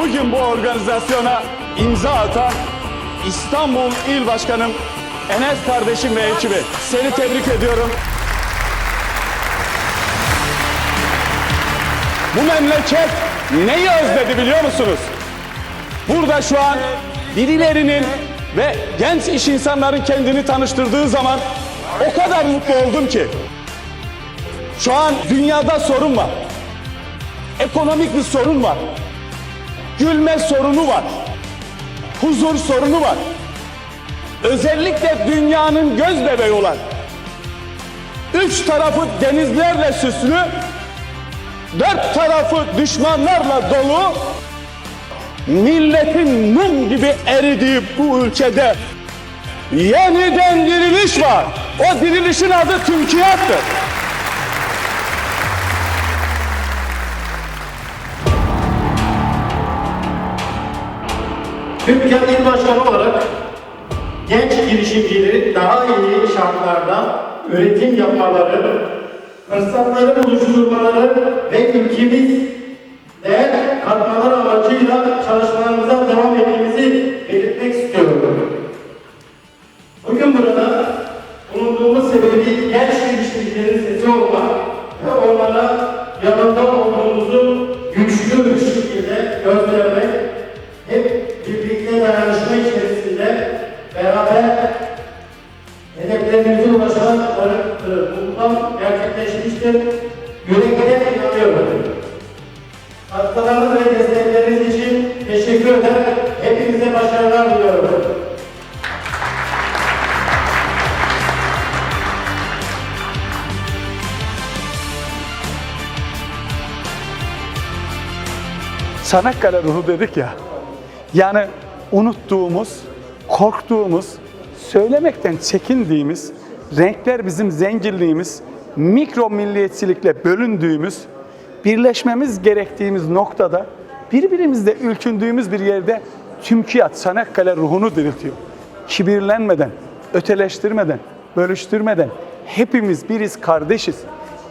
bugün bu organizasyona imza atan İstanbul İl Başkanım Enes kardeşim ve ekibi. Seni tebrik ediyorum. Bu memleket neyi özledi biliyor musunuz? Burada şu an birilerinin ve genç iş insanların kendini tanıştırdığı zaman o kadar mutlu oldum ki. Şu an dünyada sorun var. Ekonomik bir sorun var. Gülme sorunu var. Huzur sorunu var. Özellikle dünyanın göz bebeği olan üç tarafı denizlerle süslü dört tarafı düşmanlarla dolu milletin mum gibi eridiği bu ülkede yeniden diriliş var. O dirilişin adı Türkiye'dir. Türkiye İl Başkanı olarak genç girişimcileri daha iyi şartlarda üretim yapmaları, fırsatları buluşturmaları ve ülkemiz değer katmaları amacıyla çalışmalarımıza devam ettiğimizi belirtmek istiyorum. Bugün burada bulunduğumuz sebebi genç girişimcilerin sesi olmak ve onlara yanında olduğumuzu beraber hedeflerimize ulaşanları bundan gerçekleşmiştir. Yürekten inanıyorum. Katkılarınız ve destekleriniz için teşekkür eder. Hepinize başarılar diliyorum. Çanakkale ruhu dedik ya. Yani unuttuğumuz, korktuğumuz, söylemekten çekindiğimiz, renkler bizim zenginliğimiz, mikro milliyetçilikle bölündüğümüz, birleşmemiz gerektiğimiz noktada birbirimizle ülkündüğümüz bir yerde Tümkiyat Çanakkale ruhunu diriltiyor. Kibirlenmeden, öteleştirmeden, bölüştürmeden hepimiz biriz, kardeşiz.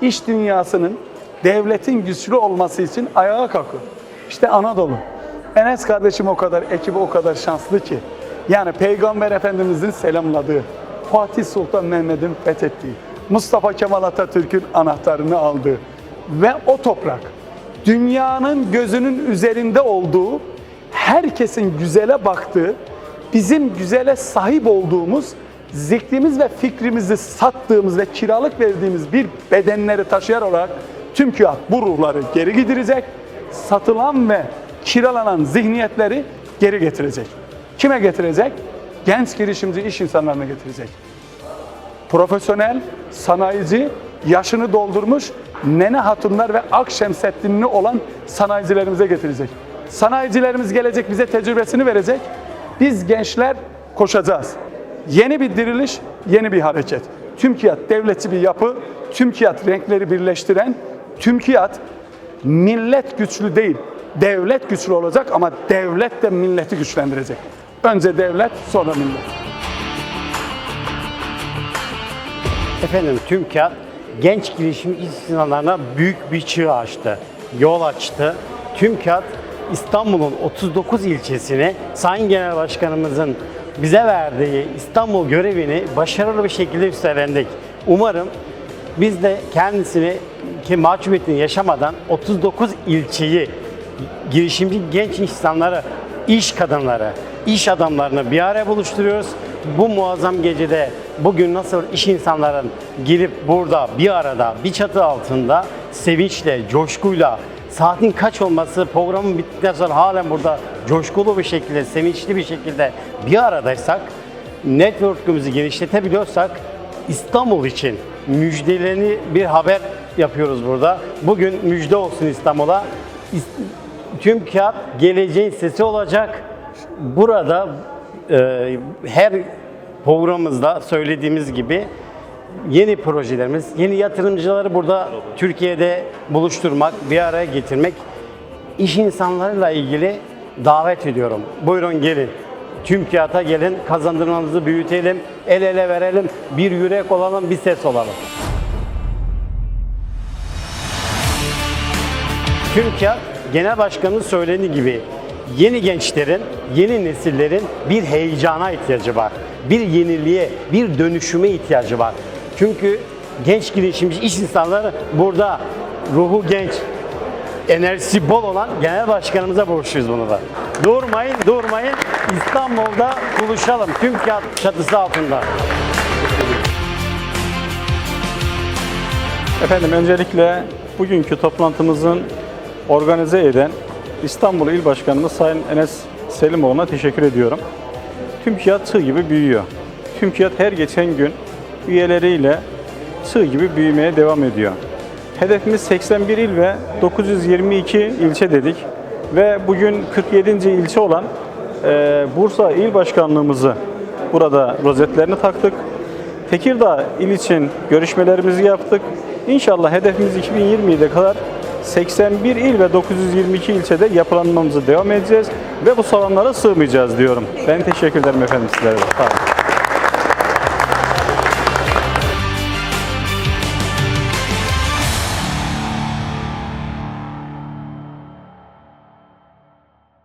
İş dünyasının devletin güçlü olması için ayağa kalkıyor. İşte Anadolu. Enes kardeşim o kadar, ekibi o kadar şanslı ki. Yani Peygamber Efendimizin selamladığı, Fatih Sultan Mehmet'in fethettiği, Mustafa Kemal Atatürk'ün anahtarını aldığı ve o toprak dünyanın gözünün üzerinde olduğu, herkesin güzele baktığı, bizim güzele sahip olduğumuz, zikrimiz ve fikrimizi sattığımız ve kiralık verdiğimiz bir bedenleri taşıyan olarak tüm TÜMKİAD bu ruhları geri gidirecek, satılan ve kiralanan zihniyetleri geri getirecek. Kime getirecek? Genç girişimci iş insanlarına getirecek profesyonel, sanayici, yaşını doldurmuş nene hatunlar ve Akşemseddinli olan sanayicilerimize getirecek. Sanayicilerimiz gelecek bize tecrübesini verecek. Biz gençler koşacağız. Yeni bir diriliş, yeni bir hareket. TÜMKİAD devletçi bir yapı, TÜMKİAD renkleri birleştiren, TÜMKİAD millet güçlü değil, devlet güçlü olacak ama devlet de milleti güçlendirecek. Önce devlet, sonra millet. Efendim TÜMKİAD genç girişim insanlarına büyük bir çığ açtı, yol açtı. TÜMKİAD İstanbul'un 39 ilçesini Sayın Genel Başkanımızın bize verdiği İstanbul görevini başarılı bir şekilde üstlendik. Umarım biz de kendisini ki mahcubiyetini yaşamadan 39 ilçeyi girişimci genç insanları, iş kadınları, iş adamlarını bir araya buluşturuyoruz. Bu muazzam gecede bugün nasıl iş insanların girip burada bir arada, bir çatı altında sevinçle, coşkuyla, saatin kaç olması programın bittikten sonra halen burada coşkulu bir şekilde, sevinçli bir şekilde bir aradaysak, network'ümüzü genişletebiliyorsak İstanbul için müjdelerini bir haber yapıyoruz burada. Bugün müjde olsun İstanbul'a. Tüm kağıt geleceğin sesi olacak. Burada e, her programımızda söylediğimiz gibi yeni projelerimiz, yeni yatırımcıları burada Türkiye'de buluşturmak, bir araya getirmek, iş insanlarıyla ilgili davet ediyorum. Buyurun gelin. Tüm kağıta gelin, kazandırmamızı büyütelim, el ele verelim, bir yürek olalım, bir ses olalım. Tüm kağıt Genel Başkan'ın söylediği gibi yeni gençlerin, yeni nesillerin bir heyecana ihtiyacı var. Bir yeniliğe, bir dönüşüme ihtiyacı var. Çünkü genç girişimci iş insanları burada ruhu genç, enerjisi bol olan genel başkanımıza borçluyuz bunu da. Durmayın, durmayın. İstanbul'da buluşalım. Tüm çatısı altında. Efendim öncelikle bugünkü toplantımızın organize eden İstanbul İl Başkanımız Sayın Enes Selimoğlu'na teşekkür ediyorum. TÜMKİAD tığ gibi büyüyor. TÜMKİAD her geçen gün üyeleriyle tığ gibi büyümeye devam ediyor. Hedefimiz 81 il ve 922 ilçe dedik ve bugün 47. ilçe olan e, Bursa İl Başkanlığımızı burada rozetlerini taktık. Tekirdağ il için görüşmelerimizi yaptık. İnşallah hedefimiz 2020'ye kadar 81 il ve 922 ilçede yapılanmamızı devam edeceğiz ve bu salonlara sığmayacağız diyorum. Ben teşekkür ederim efendim sizlere. Sağ.